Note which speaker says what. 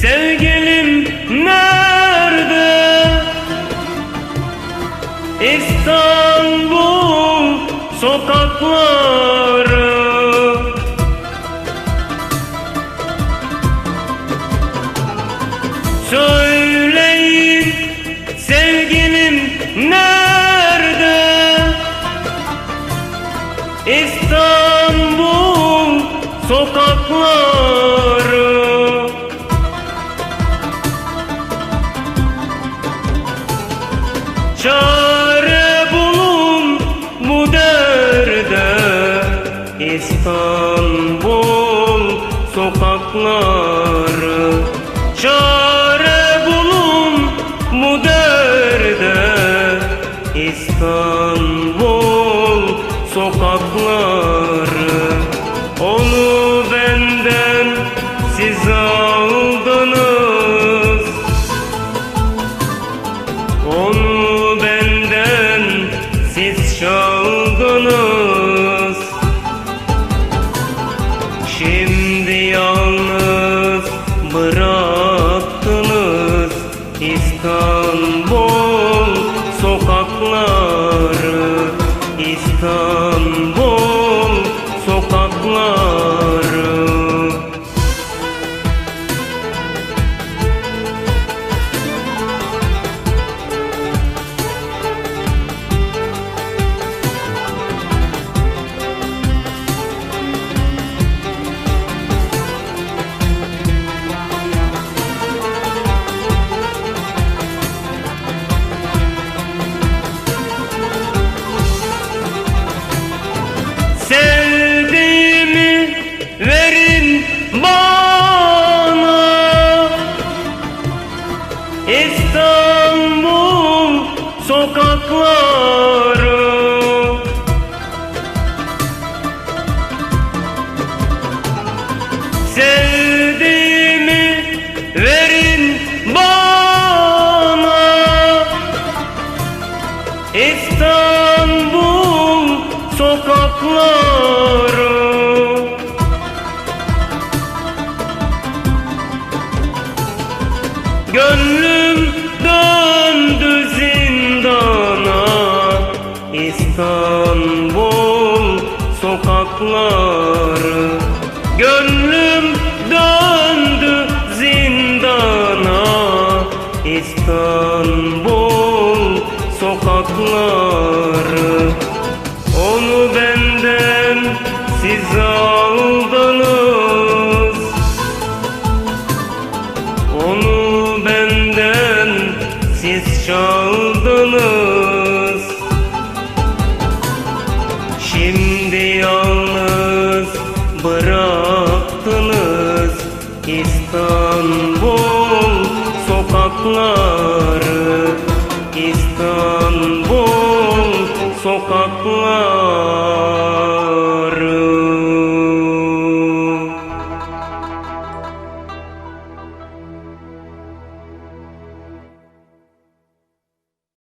Speaker 1: Sevgilim nerede? İstanbul sokakları Söyleyin sevgilim nerede? İstanbul sokakları Çare bulun bu derde. İstanbul sokakları. Çare bulun bu derde. İstanbul sokakları. Onu benden siz aldınız. Onu çaldınız. Şimdi yalnız sokakları Sevdiğimi verin bana. İstanbul sokakları. Gönlüm İstanbul sokakları. Gönlüm döndü zindana. İstanbul sokakları. Onu benden siz aldınız. Onu benden siz çaldınız bıraktınız İstanbul sokakları İstanbul sokakları